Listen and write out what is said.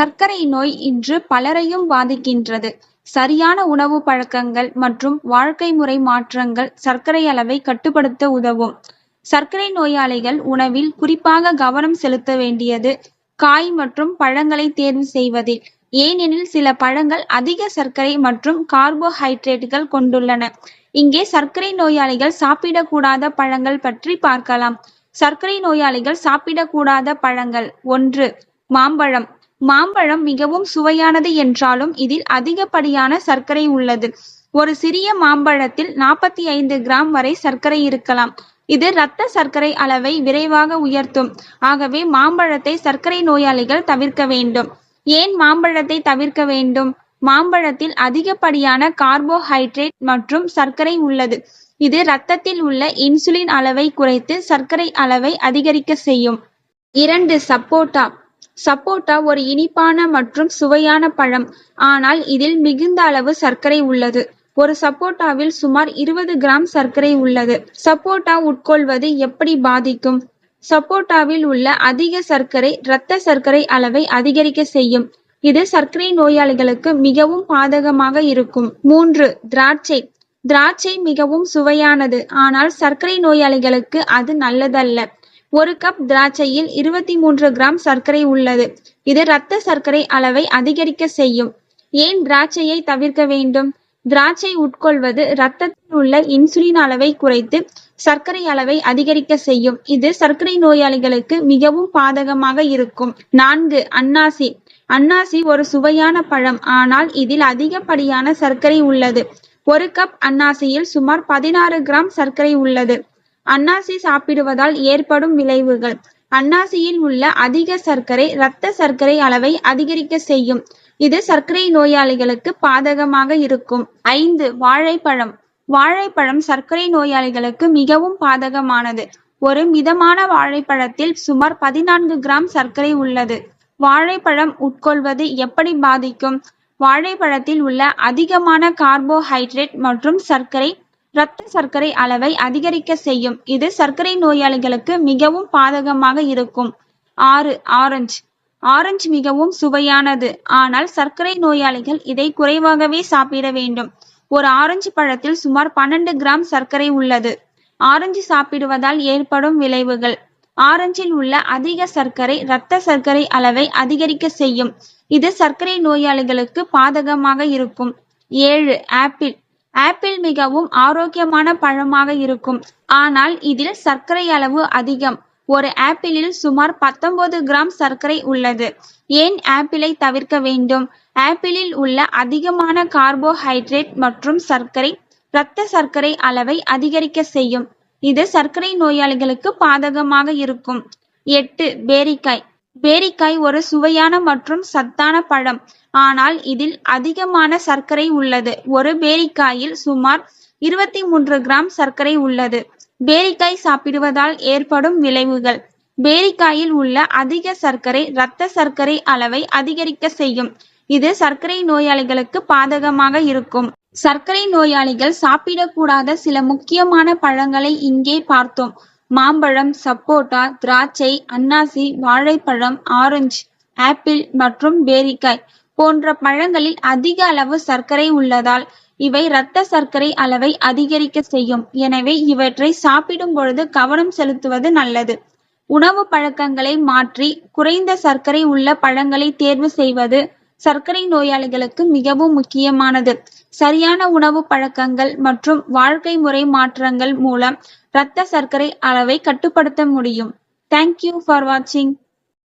சர்க்கரை நோய் இன்று பலரையும் பாதிக்கின்றது. சரியான உணவு பழக்கங்கள் மற்றும் வாழ்க்கை முறை மாற்றங்கள் சர்க்கரை அளவை கட்டுப்படுத்த உதவும். சர்க்கரை நோயாளிகள் உணவில் குறிப்பாக கவனம் செலுத்த வேண்டியது காய் மற்றும் பழங்களை தேர்வு செய்வதில், ஏனெனில் சில பழங்கள் அதிக சர்க்கரை மற்றும் கார்போஹைட்ரேட்டுகள் கொண்டுள்ளன. இங்கே சர்க்கரை நோயாளிகள் சாப்பிடக்கூடாத பழங்கள் பற்றி பார்க்கலாம். சர்க்கரை நோயாளிகள் சாப்பிடக்கூடாத பழங்கள் ஒன்று மாம்பழம் மாம்பழம் மிகவும் சுவையானது என்றாலும் இதில் அதிகப்படியான சர்க்கரை உள்ளது. ஒரு சிறிய மாம்பழத்தில் நாற்பத்தி ஐந்து கிராம் வரை சர்க்கரை இருக்கலாம், இது இரத்த சர்க்கரை அளவை விரைவாக உயர்த்தும். ஆகவே மாம்பழத்தை சர்க்கரை நோயாளிகள் தவிர்க்க வேண்டும். ஏன் மாம்பழத்தை தவிர்க்க வேண்டும்? மாம்பழத்தில் அதிகப்படியான கார்போஹைட்ரேட் மற்றும் சர்க்கரை உள்ளது, இது இரத்தத்தில் உள்ள இன்சுலின் அளவை குறைத்து சர்க்கரை அளவை அதிகரிக்க செய்யும். இரண்டு சப்போட்டா சப்போட்டா ஒரு இனிப்பான மற்றும் சுவையான பழம், ஆனால் இதில் மிகுந்த அளவு சர்க்கரை உள்ளது. ஒரு சப்போட்டாவில் சுமார் இருபது கிராம் சர்க்கரை உள்ளது. சப்போட்டா உட்கொள்வது எப்படி பாதிக்கும்? சப்போட்டாவில் உள்ள அதிக சர்க்கரை இரத்த சர்க்கரை அளவை அதிகரிக்க செய்யும், இது சர்க்கரை நோயாளிகளுக்கு மிகவும் பாதகமாக இருக்கும். மூன்று திராட்சை திராட்சை மிகவும் சுவையானது, ஆனால் சர்க்கரை நோயாளிகளுக்கு அது நல்லதல்ல. ஒரு கப் திராட்சையில் இருபத்தி மூன்று கிராம் சர்க்கரை உள்ளது, இது இரத்த சர்க்கரை அளவை அதிகரிக்க செய்யும். ஏன் திராட்சையை தவிர்க்க வேண்டும்? திராட்சை உட்கொள்வது இரத்தத்தில் உள்ள இன்சுலின் அளவை குறைத்து சர்க்கரை அளவை அதிகரிக்க செய்யும், இது சர்க்கரை நோயாளிகளுக்கு மிகவும் பாதகமாக இருக்கும். நான்கு அன்னாசி அன்னாசி ஒரு சுவையான பழம், ஆனால் இதில் அதிகப்படியான சர்க்கரை உள்ளது. ஒரு கப் அன்னாசியில் சுமார் பதினாறு கிராம் சர்க்கரை உள்ளது. அன்னாசி சாப்பிடுவதால் ஏற்படும் விளைவுகள் அன்னாசியில் உள்ள அதிக சர்க்கரை இரத்த சர்க்கரை அளவை அதிகரிக்க செய்யும், இது சர்க்கரை நோயாளிகளுக்கு பாதகமாக இருக்கும். ஐந்து வாழைப்பழம் வாழைப்பழம் சர்க்கரை நோயாளிகளுக்கு மிகவும் பாதகமானது. ஒரு மிதமான வாழைப்பழத்தில் சுமார் பதினான்கு கிராம் சர்க்கரை உள்ளது. வாழைப்பழம் உட்கொள்வது எப்படி பாதிக்கும்? வாழைப்பழத்தில் உள்ள அதிகமான கார்போஹைட்ரேட் மற்றும் சர்க்கரை இரத்த சர்க்கரை அளவை அதிகரிக்க செய்யும், இது சர்க்கரை நோயாளிகளுக்கு மிகவும் பாதகமாக இருக்கும். ஆறு ஆரஞ்சு ஆரஞ்சு மிகவும் சுவையானது, ஆனால் சர்க்கரை நோயாளிகள் இதை குறைவாகவே சாப்பிட வேண்டும். ஒரு ஆரஞ்சு பழத்தில் சுமார் பன்னெண்டு கிராம் சர்க்கரை உள்ளது. ஆரஞ்சு சாப்பிடுவதால் ஏற்படும் விளைவுகள் ஆரஞ்சில் உள்ள அதிக சர்க்கரை இரத்த சர்க்கரை அளவை அதிகரிக்க செய்யும், இது சர்க்கரை நோயாளிகளுக்கு பாதகமாக இருக்கும். ஏழு ஆப்பிள் ஆப்பிள் மிகவும் ஆரோக்கியமான பழமாக இருக்கும், ஆனால் இதில் சர்க்கரை அளவு அதிகம். ஒரு ஆப்பிளில் சுமார் பத்தொன்பது கிராம் சர்க்கரை உள்ளது. ஏன் ஆப்பிளை தவிர்க்க வேண்டும்? ஆப்பிளில் உள்ள அதிகமான கார்போஹைட்ரேட் மற்றும் சர்க்கரை இரத்த சர்க்கரை அளவை அதிகரிக்க செய்யும், இது சர்க்கரை நோயாளிகளுக்கு பாதகமாக இருக்கும். எட்டு பேரிக்காய் பேரிக்காய் ஒரு சுவையான மற்றும் சத்தான பழம், ஆனால் இதில் அதிகமான சர்க்கரை உள்ளது. ஒரு பேரிக்காயில் சுமார் இருபத்தி மூன்று கிராம் சர்க்கரை உள்ளது. பேரிக்காய் சாப்பிடுவதால் ஏற்படும் விளைவுகள் பேரிக்காயில் உள்ள அதிக சர்க்கரை இரத்த சர்க்கரை அளவை அதிகரிக்க செய்யும், இது சர்க்கரை நோயாளிகளுக்கு பாதகமாக இருக்கும். சர்க்கரை நோயாளிகள் சாப்பிடக்கூடாத சில முக்கியமான பழங்களை இங்கே பார்த்தோம். மாம்பழம், சப்போட்டா, திராட்சை, அன்னாசி, வாழைப்பழம், ஆரஞ்சு, ஆப்பிள் மற்றும் பேரிக்காய் போன்ற பழங்களில் அதிக அளவு சர்க்கரை உள்ளதால், இவை இரத்த சர்க்கரை அளவை அதிகரிக்க செய்யும், எனவே இவற்றை சாப்பிடும் பொழுது கவனம் செலுத்துவது நல்லது. உணவு பழக்கங்களை மாற்றி, குறைந்த சர்க்கரை உள்ள பழங்களை தேர்வு செய்வது சர்க்கரை நோயாளிகளுக்கு மிகவும் முக்கியமானது. சரியான உணவு பழக்கங்கள் மற்றும் வாழ்க்கை முறை மாற்றங்கள் மூலம் இரத்த சர்க்கரை அளவை கட்டுப்படுத்த முடியும். தேங்க் யூ ஃபார் வாட்சிங்